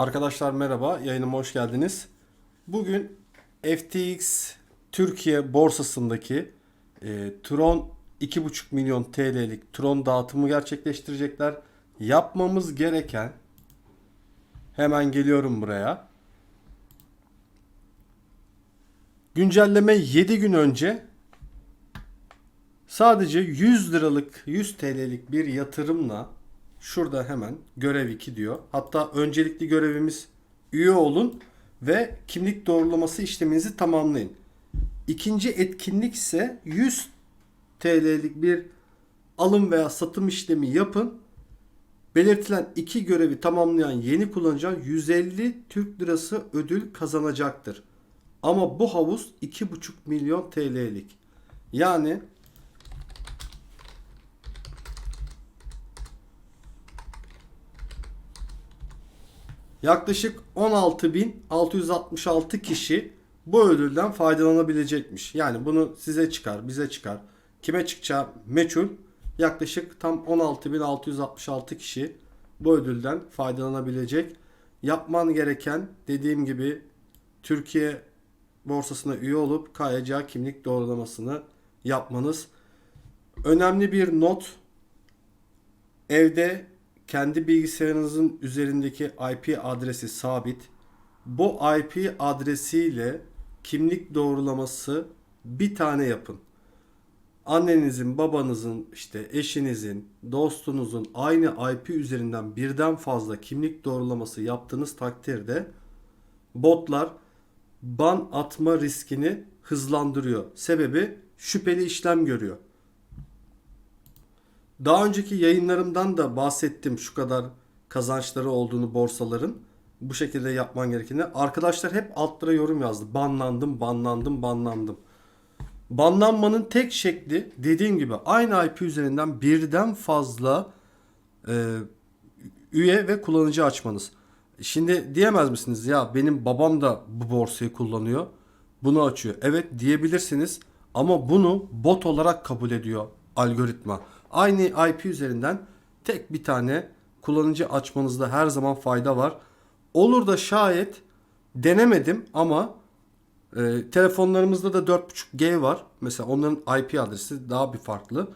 Arkadaşlar merhaba, yayınıma hoş geldiniz. Bugün FTX Türkiye borsasındaki e, Tron 2,5 milyon TL'lik Tron dağıtımı gerçekleştirecekler. Yapmamız gereken hemen geliyorum buraya. Güncelleme 7 gün önce sadece 100 liralık 100 TL'lik bir yatırımla şurada hemen görev 2 diyor. Hatta öncelikli görevimiz üye olun ve kimlik doğrulaması işleminizi tamamlayın. İkinci etkinlik ise 100 TL'lik bir alım veya satım işlemi yapın. Belirtilen iki görevi tamamlayan yeni kullanıcı 150 Türk Lirası ödül kazanacaktır. Ama bu havuz 2,5 milyon TL'lik. Yani yaklaşık 16.666 kişi bu ödülden faydalanabilecekmiş. Yani bunu size çıkar, bize çıkar. Kime çıkacağı meçhul. Yaklaşık tam 16.666 kişi bu ödülden faydalanabilecek. Yapman gereken dediğim gibi Türkiye borsasına üye olup KYC kimlik doğrulamasını yapmanız. Önemli bir not. Evde kendi bilgisayarınızın üzerindeki IP adresi sabit. Bu IP adresiyle kimlik doğrulaması bir tane yapın. Annenizin, babanızın, işte eşinizin, dostunuzun aynı IP üzerinden birden fazla kimlik doğrulaması yaptığınız takdirde botlar ban atma riskini hızlandırıyor. Sebebi şüpheli işlem görüyor. Daha önceki yayınlarımdan da bahsettim şu kadar kazançları olduğunu borsaların. Bu şekilde yapman gerekeni. Arkadaşlar hep altlara yorum yazdı. Banlandım, banlandım, banlandım. Banlanmanın tek şekli dediğim gibi aynı IP üzerinden birden fazla e, üye ve kullanıcı açmanız. Şimdi diyemez misiniz ya benim babam da bu borsayı kullanıyor. Bunu açıyor. Evet diyebilirsiniz ama bunu bot olarak kabul ediyor algoritma. Aynı IP üzerinden tek bir tane kullanıcı açmanızda her zaman fayda var. Olur da şayet denemedim ama e, telefonlarımızda da 4.5G var. Mesela onların IP adresi daha bir farklı.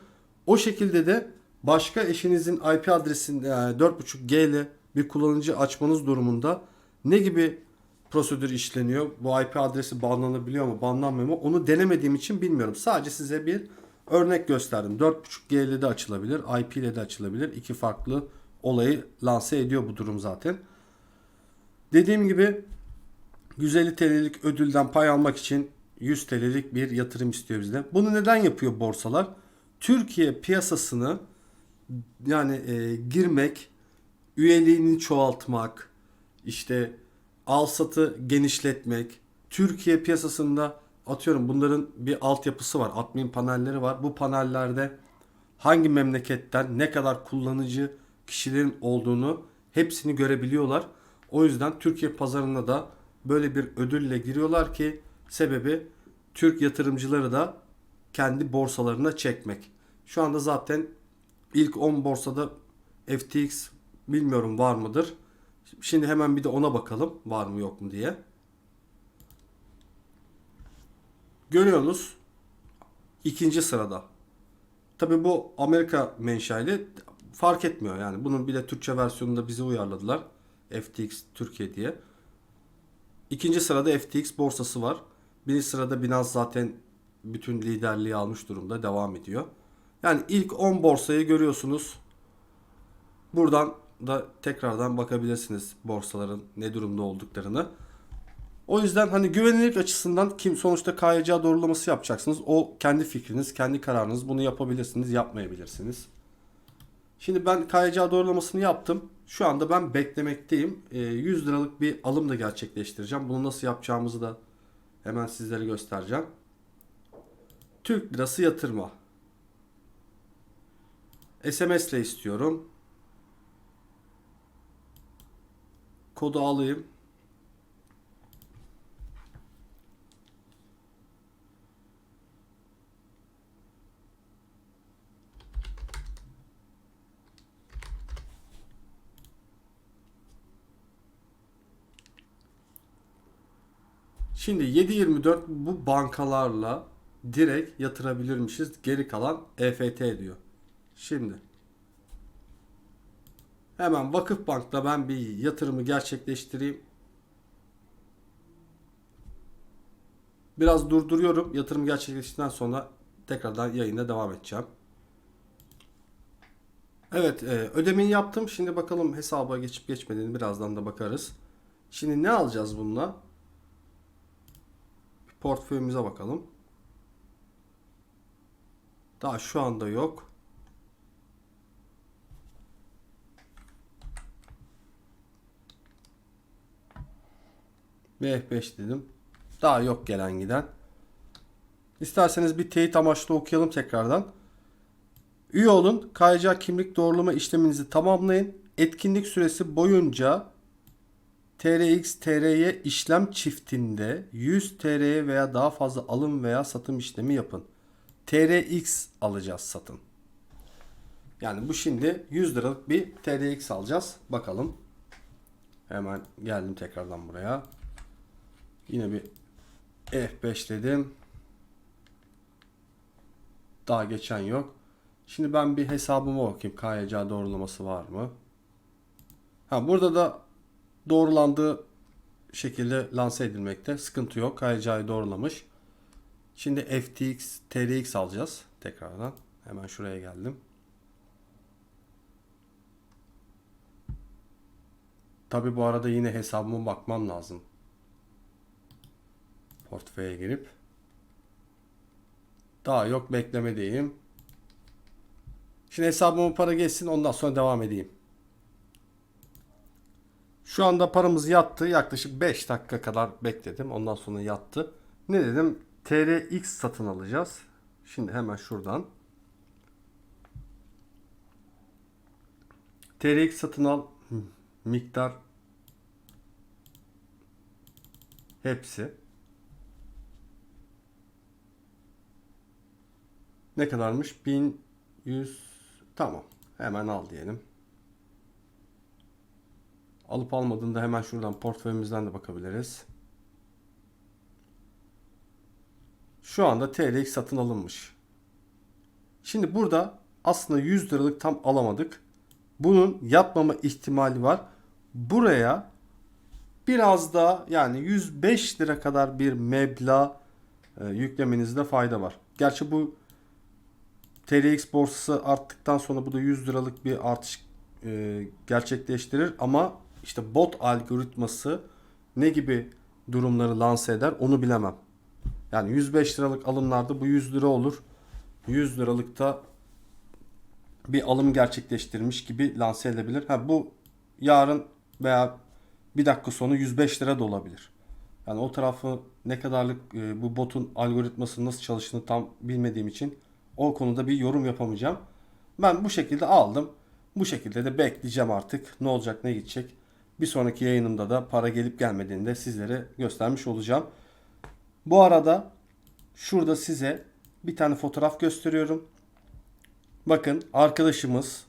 O şekilde de başka eşinizin IP adresinde yani 4.5G ile bir kullanıcı açmanız durumunda ne gibi prosedür işleniyor? Bu IP adresi banlanabiliyor mu, banlanmıyor mu? Onu denemediğim için bilmiyorum. Sadece size bir örnek gösterdim. 4.5G ile de açılabilir, IP ile de açılabilir. İki farklı olayı lanse ediyor bu durum zaten. Dediğim gibi 150 TL'lik ödülden pay almak için 100 TL'lik bir yatırım istiyor bizden. Bunu neden yapıyor borsalar? Türkiye piyasasını yani e, girmek, üyeliğini çoğaltmak, işte al satı genişletmek, Türkiye piyasasında atıyorum bunların bir altyapısı var, admin panelleri var. Bu panellerde hangi memleketten ne kadar kullanıcı kişilerin olduğunu hepsini görebiliyorlar. O yüzden Türkiye pazarına da böyle bir ödülle giriyorlar ki sebebi Türk yatırımcıları da kendi borsalarına çekmek. Şu anda zaten ilk 10 borsada FTX bilmiyorum var mıdır. Şimdi hemen bir de ona bakalım var mı yok mu diye. Görüyorsunuz ikinci sırada. Tabi bu Amerika menşeli fark etmiyor yani. Bunun bir de Türkçe versiyonunu da bize uyarladılar. FTX Türkiye diye. İkinci sırada FTX borsası var. Birinci sırada Binance zaten bütün liderliği almış durumda devam ediyor. Yani ilk 10 borsayı görüyorsunuz. Buradan da tekrardan bakabilirsiniz borsaların ne durumda olduklarını. O yüzden hani güvenilirlik açısından kim sonuçta KYC doğrulaması yapacaksınız. O kendi fikriniz, kendi kararınız. Bunu yapabilirsiniz, yapmayabilirsiniz. Şimdi ben KYC doğrulamasını yaptım. Şu anda ben beklemekteyim. E, 100 liralık bir alım da gerçekleştireceğim. Bunu nasıl yapacağımızı da hemen sizlere göstereceğim. Türk lirası yatırma. SMS ile istiyorum. Kodu alayım. Şimdi 7.24 bu bankalarla direkt yatırabilirmişiz. Geri kalan EFT diyor. Şimdi hemen Vakıfbank'ta ben bir yatırımı gerçekleştireyim. Biraz durduruyorum. Yatırım gerçekleştikten sonra tekrardan yayına devam edeceğim. Evet, e, ödemeyi yaptım. Şimdi bakalım hesaba geçip geçmediğini birazdan da bakarız. Şimdi ne alacağız bununla? Portföyümüze bakalım. Daha şu anda yok. Ve F5 dedim. Daha yok gelen giden. İsterseniz bir teyit amaçlı okuyalım tekrardan. Üye olun. KYC kimlik doğrulama işleminizi tamamlayın. Etkinlik süresi boyunca TRX TRY işlem çiftinde 100 TR'ye veya daha fazla alım veya satım işlemi yapın. TRX alacağız satın. Yani bu şimdi 100 liralık bir TRX alacağız. Bakalım. Hemen geldim tekrardan buraya. Yine bir F5 dedim. Daha geçen yok. Şimdi ben bir hesabıma bakayım. KYC doğrulaması var mı? Ha burada da doğrulandığı şekilde lanse edilmekte. Sıkıntı yok. KYC'yi doğrulamış. Şimdi FTX, TRX alacağız tekrardan. Hemen şuraya geldim. Tabi bu arada yine hesabıma bakmam lazım. Portföye girip. Daha yok beklemedeyim. Şimdi hesabıma para geçsin ondan sonra devam edeyim. Şu anda paramız yattı. Yaklaşık 5 dakika kadar bekledim. Ondan sonra yattı. Ne dedim? TRX satın alacağız. Şimdi hemen şuradan. TRX satın al miktar hepsi. Ne kadarmış? 1100 tamam. Hemen al diyelim. Alıp almadığında hemen şuradan portföyümüzden de bakabiliriz. Şu anda TLX satın alınmış. Şimdi burada aslında 100 liralık tam alamadık. Bunun yapmama ihtimali var. Buraya biraz daha yani 105 lira kadar bir meblağ e, yüklemenizde fayda var. Gerçi bu TRX borsası arttıktan sonra bu da 100 liralık bir artış e, gerçekleştirir ama işte bot algoritması ne gibi durumları lanse eder onu bilemem. Yani 105 liralık alımlarda bu 100 lira olur. 100 liralıkta bir alım gerçekleştirmiş gibi lanse edebilir. Ha bu yarın veya bir dakika sonra 105 lira da olabilir. Yani o tarafı ne kadarlık e, bu botun algoritması nasıl çalıştığını tam bilmediğim için o konuda bir yorum yapamayacağım. Ben bu şekilde aldım. Bu şekilde de bekleyeceğim artık. Ne olacak ne gidecek. Bir sonraki yayınımda da para gelip gelmediğini de sizlere göstermiş olacağım. Bu arada şurada size bir tane fotoğraf gösteriyorum. Bakın arkadaşımız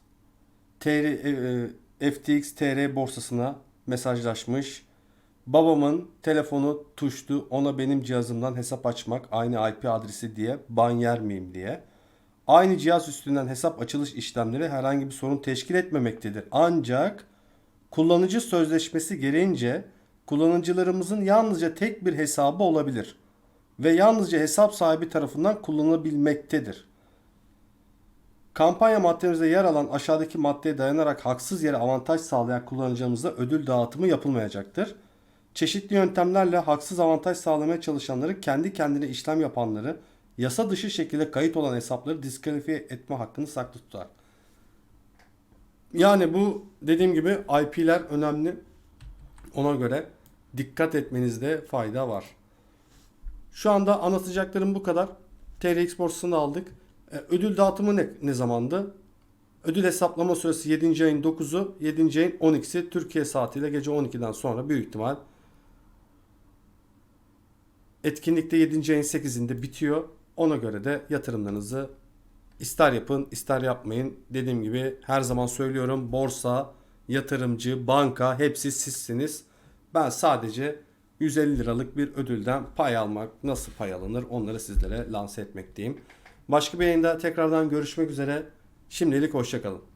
TR, e, e, FTX TR borsasına mesajlaşmış. Babamın telefonu tuştu. Ona benim cihazımdan hesap açmak aynı IP adresi diye ban yer miyim diye. Aynı cihaz üstünden hesap açılış işlemleri herhangi bir sorun teşkil etmemektedir. Ancak kullanıcı sözleşmesi gereğince kullanıcılarımızın yalnızca tek bir hesabı olabilir ve yalnızca hesap sahibi tarafından kullanılabilmektedir. Kampanya maddemizde yer alan aşağıdaki maddeye dayanarak haksız yere avantaj sağlayan kullanıcımıza ödül dağıtımı yapılmayacaktır. Çeşitli yöntemlerle haksız avantaj sağlamaya çalışanları, kendi kendine işlem yapanları, yasa dışı şekilde kayıt olan hesapları diskalifiye etme hakkını saklı tutar. Yani bu dediğim gibi IP'ler önemli. Ona göre dikkat etmenizde fayda var. Şu anda anlatacaklarım bu kadar. TRX borsasını aldık. E, ödül dağıtımı ne, ne zamandı? Ödül hesaplama süresi 7. ayın 9'u, 7. ayın 12'si Türkiye saatiyle gece 12'den sonra büyük ihtimal. Etkinlikte 7. ayın 8'inde bitiyor. Ona göre de yatırımlarınızı ister yapın ister yapmayın. Dediğim gibi her zaman söylüyorum borsa, yatırımcı, banka hepsi sizsiniz. Ben sadece 150 liralık bir ödülden pay almak nasıl pay alınır onları sizlere lanse etmekteyim. Başka bir yayında tekrardan görüşmek üzere. Şimdilik hoşçakalın.